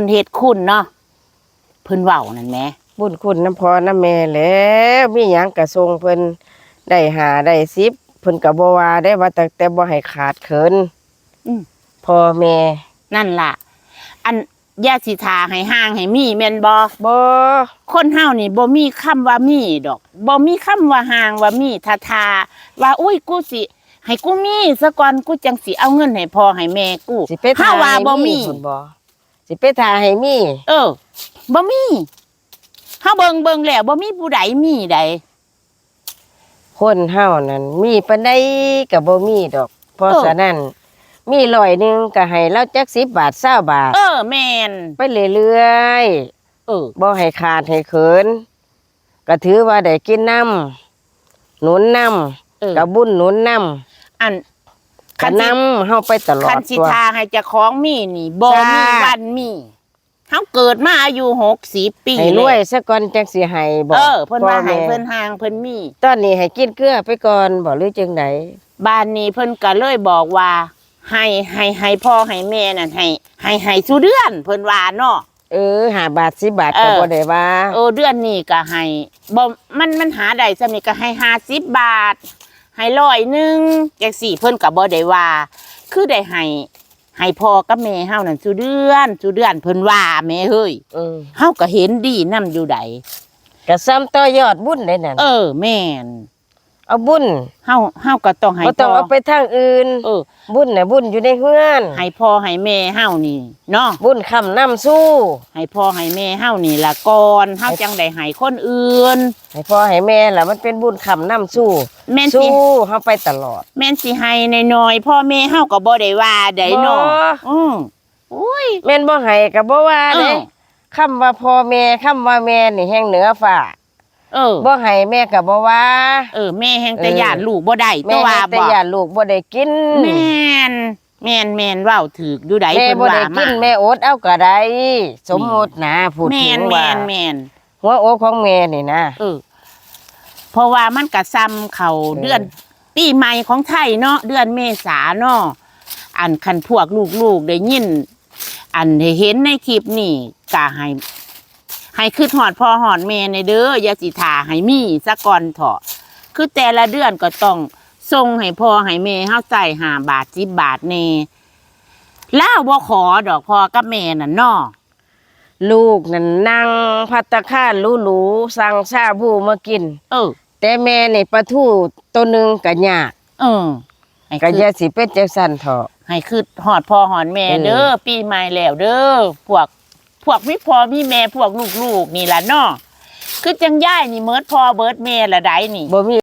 คุณเฮ็ดคุณเนาะเพิ่นเว้านั่นแหมบุญคุณน้ำพอน้ำแม่แล้วมีหยังกระทรงเพิ่นได้หาได้สิบเพิ่นก็บ่ว่าได้ว่าแต่แต่บ่ให้ขาดเขินอืมพ่อแม่นั่นล่ะ อันยาสิทาให้ห่างให้มีแม่นบ่บ่คนเฮานี่บ่มีคำว่ามีดอกบ่มีคำว่าห่างว่ามีทาทาว่าอุ้ยกูสิให้กูมีซะก่อนกูจังสิเอาเงินให้พ่อให้แม่กูสิไปเฮาทาว่าให้บ่มีมีพุ่นบ่ สิไปทาให้มี เออบ่มีเฮาเบิ่งเบิ่งแล้วบ่มีผู้ใดมีใดคนเฮานั่นมีปานใดก็บ่มีดอก เพราะเออฉะนั้น มีร้อยหนึงก็ให้เราจัก10บาท20บาท เออแม่นไปเรื่อยเออ ๆบ่ให้ขาดให้เขินก็ถือว่าได้กินน้ำหนุนน้เออำกับบุญหนุนน้ำ อัน กะน้ำเฮาไปตลอคัดนสิตัวทาให้เจ้าของมีนี่บ่จ้ามีมีวันมีเฮาเกิดมาอายุ60ปีให้รวยแล้วซะก่อนจังสิให้บ่เออเพิ่นว่าให้พ่อแม่เพิ่นห่างเพิ่นมี ตอนนี้ให้กินเกลือไปก่อนบ่หรือจังไดบ้านนี้เพิ่นก็เลยบอกว่า ให้ให้ให้พ่อให้แม่นั่นให้ให้ให้สุเดือน เพิ่นว่าเนาะ เออห้าบาท10บาทเอก็อบ่ได้ว่าเออเดือนนี้ก็ให้บ่มันมันหาได้ซำนี้ก็ให้50บาท ให้ร้อยหนึงจังสี่เพิ่นก็บ่ได้ว่า คือได้ให้ให้พ่อกับแม่เฮานั่นสุเดือนสุเดือนเพิ่นว่าแม่เฮ้ยอืมเฮาก็เห็นดีนํอยู่ใดก็ซ้ำต่อยอดบุญได้นั่นเออ แม่น เอาบุญเฮาเฮาก็ต้องให้บ่ต้องพ่อเอาไปทางอื่น เออบุญน่ะบุญอยู่ในเฮือนให้พ่อให้แม่เฮานี่เนาะบุญคำน้ำสู้ให้พ่อให้แม่เฮานี่ละก่อนเฮาจังได้ให้คนอื่น ให้พ่อให้แม่ล่ะมันเป็นบุญคำน้ำสู้แม่นสิสู้เฮาไปตลอด แม่นสิให้น้อยๆพ่อแม่เฮาก็บ่ได้ว่าได้เนาะบ่ อืออุ้ย แม่นบ่ให้ก็บ่ว่าเอเด้อคำว่าพ่อแม่คำว่าแม่นี่แห่งเหนือฟ้า เออบ่ให้แม่ก็บ่ว่า เออแม่แห่งแต่เออญาติลูกบ่ได้แม่แต่ว่าให้แต่บ่อย่าลูกบ่ได้กินแม่นแม่นแม่นเว้าถูกอยู่ใดแม่เพิ่นบ่ว่าได้มากินแม่อดเอาก็ได้สมมุตินะพูดแม่ถึนงแม่ว่านแม่นหัวอกของแม่นี่นะ เออ เพราะว่ามันก็ซ้ำเข้าเออ เดือนปีใหม่ของไทยเนาะเดือนเมษาเนาะอันคันพวกลูกๆได้ยิน อันได้เห็นในคลิปนี่ก็ให้ ให้คือหอดพ่อหอดแม่ในเด้ออย่าสิทาให้มีซะก่อนเถอะคือแต่ละเดือนก็ต้องส่งให้พ่อให้แม่เฮาใส่หาบาทสิบบาทแน่แล้วบ่ขอดอกพ่อกับแม่น่ะเนาะลูกนั่นนั่งพัตตาคารหรูๆสั่งชาบูมากิน เออ แต่แม่นี่ปลาทูตัวหนึงก็ยากเออให้ก็คืออย่าสิเป็นจังซั่นเถาะให้คือหอดพ่อหอดแม่เออเด้อปีใหม่แล้วเด้อพวกพ วกมีพ่อมีแม่พวกลูกๆนี่ล่ะเนาะคือจังย่ายนี่เมิดพ่อเบิดแม่ละไดนี่ บ่มี